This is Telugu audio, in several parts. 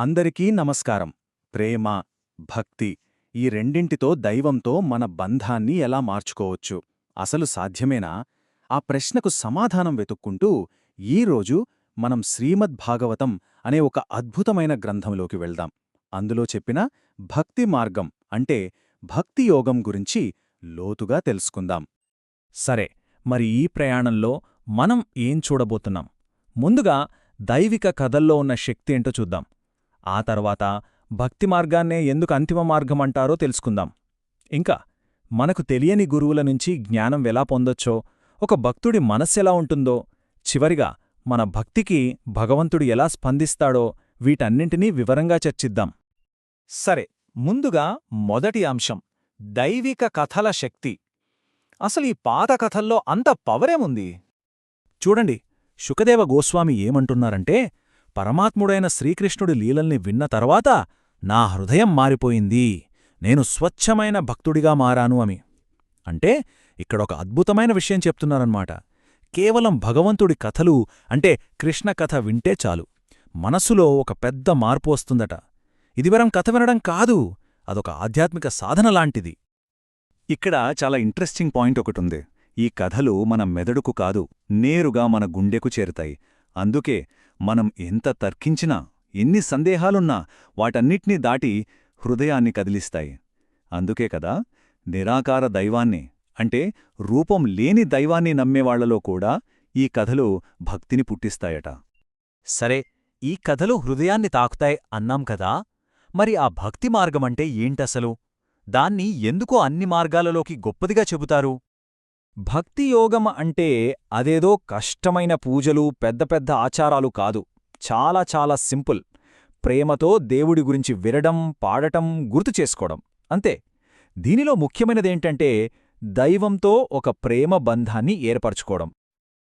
అందరికీ నమస్కారం. ప్రేమ భక్తి ఈ రెండింటితో దైవంతో మన బంధాన్ని ఎలా మార్చుకోవచ్చు? అసలు సాధ్యమేనా? ఆ ప్రశ్నకు సమాధానం వెతుక్కుంటూ ఈరోజు మనం శ్రీమద్భాగవతం అనే ఒక అద్భుతమైన గ్రంథంలోకి వెళ్దాం. అందులో చెప్పిన భక్తి మార్గం అంటే భక్తి యోగం గురించి లోతుగా తెలుసుకుందాం. సరే మరి ఈ ప్రయాణంలో మనం ఏం చూడబోతున్నాం? ముందుగా దైవిక కథల్లో ఉన్న శక్తి ఏంటో చూద్దాం. ఆ తర్వాత భక్తి మార్గాన్నే ఎందుకు అంతిమ మార్గమంటారో తెలుసుకుందాం. ఇంకా మనకు తెలియని గురువుల నుంచి జ్ఞానం ఎలా పొందొచ్చో ఒక భక్తుడి మనస్సెలా ఉంటుందో చివరిగా మన భక్తికి భగవంతుడు ఎలా స్పందిస్తాడో వీటన్నింటినీ వివరంగా చర్చిద్దాం. సరే ముందుగా మొదటి అంశం దైవిక కథల శక్తి. అసలు ఈ పాత కథల్లో అంత పవరేముంది? చూడండి శుకదేవ గోస్వామి ఏమంటున్నారంటే పరమాత్ముడైన శ్రీకృష్ణుడి లీలల్ని విన్న తర్వాత నా హృదయం మారిపోయింది. నేను స్వచ్ఛమైన భక్తుడిగా మారాను అని అంటే ఇక్కడొక అద్భుతమైన విషయం చెప్తున్నారన్నమాట. కేవలం భగవంతుడి కథలు అంటే కృష్ణ కథ వింటే చాలు. మనసులో ఒక పెద్ద మార్పు వస్తుందట. ఇదివరం కథ వినడం కాదు అదొక ఆధ్యాత్మిక సాధన లాంటిది. ఇక్కడ చాలా ఇంట్రెస్టింగ్ పాయింట్ ఒకటుంది. ఈ కథలు మన మెదడుకు కాదు నేరుగా మన గుండెకు చేరుతాయి. అందుకే మనం ఎంత తర్కించినా ఎన్ని సందేహాలున్నా వాటన్నిటినీ దాటి హృదయాన్ని కదిలిస్తాయి. అందుకే కదా నిరాకార దైవాన్ని అంటే రూపం లేని దైవాన్ని నమ్మేవాళ్ళలో కూడా ఈ కథలు భక్తిని పుట్టిస్తాయట. సరే ఈ కథలు హృదయాన్ని తాకుతాయి అన్నాం కదా మరి ఆ భక్తి మార్గమంటే ఏంటసలు? దాన్ని ఎందుకో అన్ని మార్గాలలోకి గొప్పదిగా చెబుతారు? భక్తి యోగం అంటే అదేదో కష్టమైన పూజలు పెద్ద పెద్ద ఆచారాలు కాదు. చాలా చాలా సింపుల్. ప్రేమతో దేవుడి గురించి వినడం పాడటం గుర్తు చేసుకోవడం. అంతే. దీనిలో ముఖ్యమైనదేంటంటే దైవంతో ఒక ప్రేమ బంధాన్ని ఏర్పరచుకోవడం.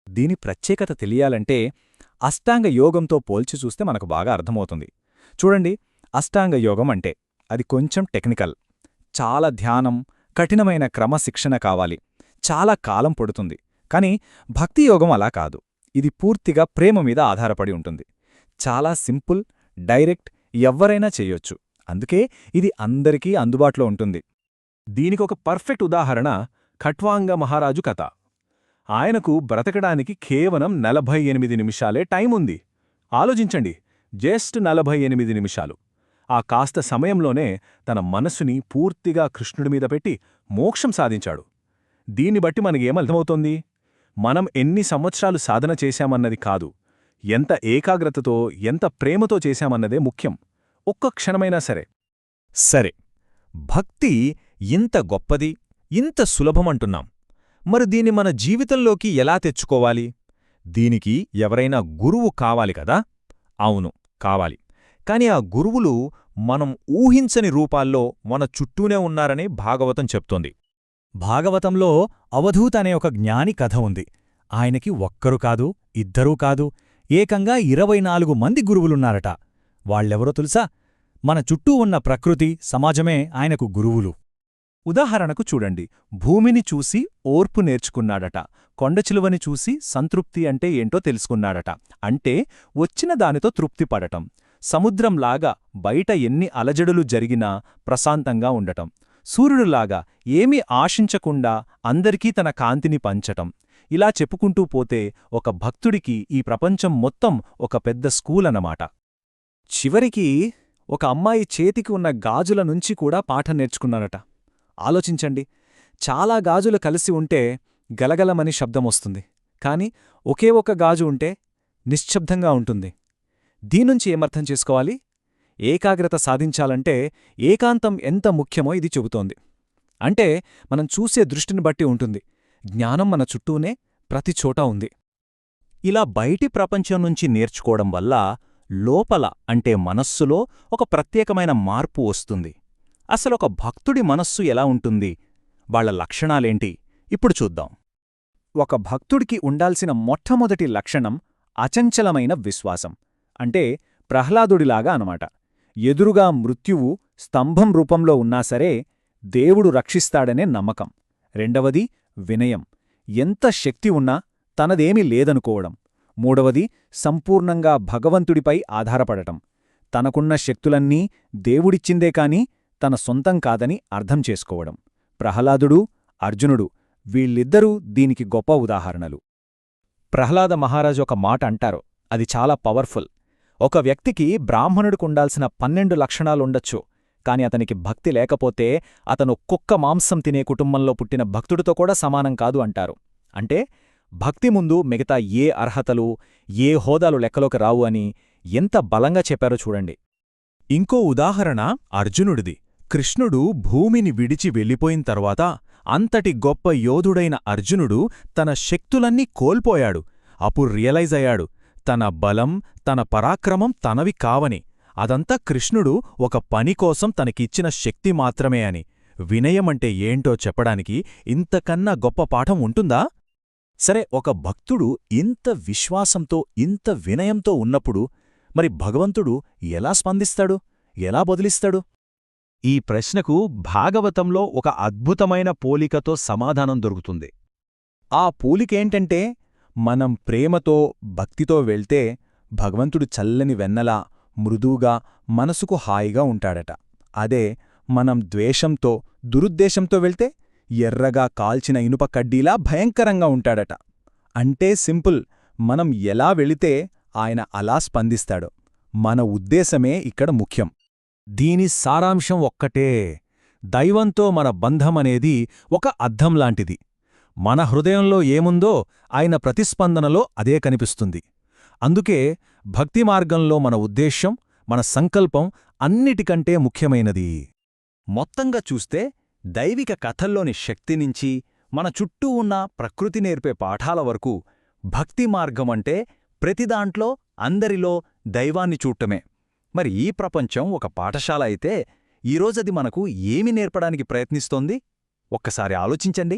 దీని ప్రత్యేకత తెలియాలంటే అష్టాంగ యోగంతో పోల్చి చూస్తే మనకు బాగా అర్థమవుతుంది. చూడండి అష్టాంగ యోగం అంటే అది కొంచెం టెక్నికల్. చాలా ధ్యానం కఠినమైన క్రమశిక్షణ కావాలి. చాలా కాలం పడుతుంది. కాని భక్తి యోగం అలా కాదు. ఇది పూర్తిగా ప్రేమ మీద ఆధారపడి ఉంటుంది. చాలా సింపుల్ డైరెక్ట్ ఎవ్వరైనా చెయ్యొచ్చు అందుకే ఇది అందరికీ అందుబాటులో ఉంటుంది. దీనికొక పర్ఫెక్ట్ ఉదాహరణ ఖట్వాంగ మహారాజు కథ. ఆయనకు బ్రతకడానికి కేవలం నలభై ఎనిమిది నిమిషాలే టైం ఉంది. ఆలోచించండి జస్ట్ నలభై ఎనిమిది నిమిషాలు. ఆ కాస్త సమయంలోనే తన మనస్సుని పూర్తిగా కృష్ణుడి మీద పెట్టి మోక్షం సాధించాడు. దీన్ని బట్టి మనకేమర్థమవుతోంది? మనం ఎన్ని సంవత్సరాలు సాధన చేశామన్నది కాదు ఎంత ఏకాగ్రతతో ఎంత ప్రేమతో చేశామన్నదే ముఖ్యం. ఒక్క క్షణమైనా సరే. సరే భక్తి ఇంత గొప్పది ఇంత సులభమంటున్నాం. మరి దీన్ని మన జీవితంలోకి ఎలా తెచ్చుకోవాలి? దీనికి ఎవరైనా గురువు కావాలి కదా? అవును కావాలి. కాని ఆ గురువులు మనం ఊహించని రూపాల్లో మన చుట్టూనే ఉన్నారని భాగవతం చెప్తోంది. భాగవతంలో అవధూత్ అనే ఒక జ్ఞాని కథ ఉంది. ఆయనకి ఒక్కరు కాదు ఇద్దరూ కాదు ఏకంగా ఇరవై నాలుగు మంది గురువులున్నారట. వాళ్ళెవరో తెలుసా? మన చుట్టూ ఉన్న ప్రకృతి సమాజమే ఆయనకు గురువులు. ఉదాహరణకు చూడండి. భూమిని చూసి ఓర్పు నేర్చుకున్నాడట. కొండచిలువని చూసి సంతృప్తి అంటే ఏంటో తెలుసుకున్నాడట. అంటే వచ్చిన దానితో తృప్తిపడటం సముద్రంలాగా బయట ఎన్ని అలజడులు జరిగినా ప్రశాంతంగా ఉండటం. సూర్యుడులాగా ఏమీ ఆశించకుండా అందరికీ తన కాంతిని పంచటం. ఇలా చెప్పుకుంటూ పోతే ఒక భక్తుడికి ఈ ప్రపంచం మొత్తం ఒక పెద్ద స్కూల్ అన్నమాట. చివరికి ఒక అమ్మాయి చేతికి ఉన్న గాజుల నుంచి కూడా పాఠం నేర్చుకున్నారట. ఆలోచించండి చాలా గాజులు కలిసి ఉంటే గలగలమని శబ్దమొస్తుంది కాని ఒకే ఒక గాజు ఉంటే నిశ్శబ్దంగా ఉంటుంది. దీనుంచి ఏమర్థం చేసుకోవాలి? ఏకాగ్రత సాధించాలంటే ఏకాంతం ఎంత ముఖ్యమో ఇది చెబుతోంది. అంటే మనం చూసే దృష్టిని బట్టి ఉంటుంది. జ్ఞానం మన చుట్టూనే ప్రతిచోటా ఉంది. ఇలా బయటి ప్రపంచం నుంచి నేర్చుకోవడం వల్ల లోపల అంటే మనస్సులో ఒక ప్రత్యేకమైన మార్పు వస్తుంది. అసలొక భక్తుడి మనస్సు ఎలా ఉంటుంది? వాళ్ళ లక్షణాలేంటి? ఇప్పుడు చూద్దాం. ఒక భక్తుడికి ఉండాల్సిన మొట్టమొదటి లక్షణం అచంచలమైన విశ్వాసం. అంటే ప్రహ్లాదుడిలాగా అనమాట ఎదురుగా మృత్యువు స్తంభం రూపంలో ఉన్నా సరే దేవుడు రక్షిస్తాడనే నమ్మకం. రెండవది వినయం. ఎంత శక్తి ఉన్నా తనదేమీ లేదనుకోవడం. మూడవది సంపూర్ణంగా భగవంతుడిపై ఆధారపడటం. తనకున్న శక్తులన్నీ దేవుడిచ్చిందే కాని తన సొంతం కాదని అర్థం చేసుకోవడం. ప్రహ్లాదుడు అర్జునుడు వీళ్ళిద్దరూ దీనికి గొప్ప ఉదాహరణలు. ప్రహ్లాద మహారాజు ఒక మాట అంటారు. అది చాలా పవర్ఫుల్. ఒక వ్యక్తికి బ్రాహ్మణుడికుండాల్సిన పన్నెండు లక్షణాలుండొచ్చు కాని అతనికి భక్తి లేకపోతే అతను కుక్క మాంసం తినే కుటుంబంలో పుట్టిన భక్తుడితో కూడా సమానం కాదు అంటారు. అంటే భక్తి ముందు మిగతా ఏ అర్హతలు ఏ హోదాలు లెక్కలోకి రావు అని ఎంత బలంగా చెప్పారో చూడండి. ఇంకో ఉదాహరణ అర్జునుడిది. కృష్ణుడు భూమిని విడిచి వెళ్ళిపోయిన తర్వాత అంతటి గొప్ప యోధుడైన అర్జునుడు తన శక్తులన్నీ కోల్పోయాడు అప్పుడు రియలైజ్ అయ్యాడు. తన బలం తన పరాక్రమం తనవి కావని. అదంతా కృష్ణుడు ఒక పని కోసం తనకిచ్చిన శక్తి మాత్రమే అని. వినయమంటే ఏంటో చెప్పడానికి ఇంతకన్నా గొప్ప పాఠం ఉంటుందా? సరే ఒక భక్తుడు ఇంత విశ్వాసంతో ఇంత వినయంతో ఉన్నప్పుడు మరి భగవంతుడు ఎలా స్పందిస్తాడు? ఎలా బదిలిస్తాడు ఈ ప్రశ్నకు భాగవతంలో ఒక అద్భుతమైన పోలికతో సమాధానం దొరుకుతుంది. ఆ పోలికేంటంటే మనం ప్రేమతో భక్తితో వెళ్తే భగవంతుడు చల్లని వెన్నలా మృదువుగా మనసుకు హాయిగా ఉంటాడట. అదే మనం ద్వేషంతో దురుద్దేశంతో వెళ్తే ఎర్రగా కాల్చిన ఇనుప కడ్డీలా భయంకరంగా ఉంటాడట. అంటే సింపుల్ మనం ఎలా వెళితే ఆయన అలా స్పందిస్తాడు. మన ఉద్దేశమే ఇక్కడ ముఖ్యం. దీని సారాంశం ఒక్కటే. దైవంతో మన బంధమనేది ఒక అద్దం లాంటిది. మన హృదయంలో ఏముందో ఆయన ప్రతిస్పందనలో అదే కనిపిస్తుంది. అందుకే భక్తి మార్గంలో మన ఉద్దేశ్యం మన సంకల్పం అన్నిటికంటే ముఖ్యమైనది. మొత్తంగా చూస్తే దైవిక కథల్లోని శక్తి నుంచి మన చుట్టూ ఉన్న ప్రకృతి నేర్పే పాఠాల వరకు భక్తి మార్గమంటే ప్రతిదాంట్లో అందరిలో దైవాన్ని చూడటమే. మరి ఈ ప్రపంచం ఒక పాఠశాల అయితే ఈరోజది మనకు ఏమి నేర్పడానికి ప్రయత్నిస్తోంది? ఒక్కసారి ఆలోచించండి.